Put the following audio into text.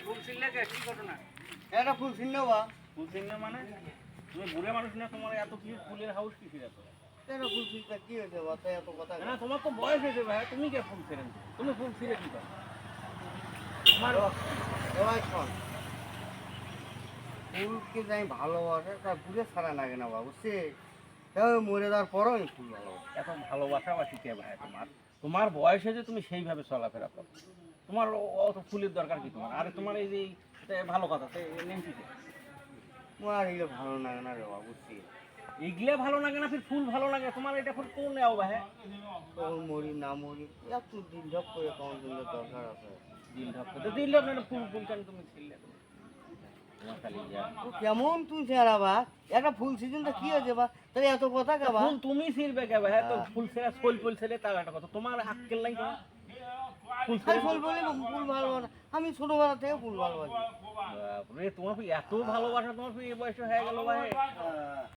ফুল ছিললে কে কি ঘটনা? একটা ফুল বা। ফুল মানে? তুমি বুড়ে মানুষ না তোমার এত কি ফুলের হাউস কি ছিল তো একটা ফুল কি হয়েছে বা? তাই এত কথা না তোমার তো বয়স হয়েছে ভাই তুমি কে ফুল তুমি ফুল কি এবার শোন। ফুলকে যাই ভালোবাসে তার ফুলের ছাড়া লাগে না বাবু সে মরে যাওয়ার পরও আমি ফুল ভালোবাসি এত ভালোবাসা বাসি কে ভাই তোমার। তোমার বয়স হয়েছে তুমি সেইভাবে চলাফেরা করো। তোমার অত ফুলের দরকার কি তোমার? আরে তোমার এই যে ভালো কথা তো নেমছি আমার এগুলো ভালো লাগে না রে সে। এগুলো ভালো লাগে না ফির ফুল ভালো লাগে। তোমার এটা ফুল কোন নেও ভাই তখন মরি না মরি এত দিন ঝপ করে কখন দিনের দরকার আছে। দিল ঢক তো দিল ঢক ফুল ফুল কেন তুমি তোমার। ও কেমন তুই চেহারা বা? একটা ফুল সিজন তো কি হয়েছে বা? তাহলে এত কথা কে বা? তুমি ছিলবে কে ভাই তো ফুল ছেড়ে ফুল ফুল ছেড়ে তার একটা কথা। তোমার আক্কেল নাই তোমার? আমি ছোটবেলা থেকে ফুল ভালোবাসি। তোমার ফির এত ভালোবাসা তোমার ফির এই বয়সে হয়ে গেল ভাই।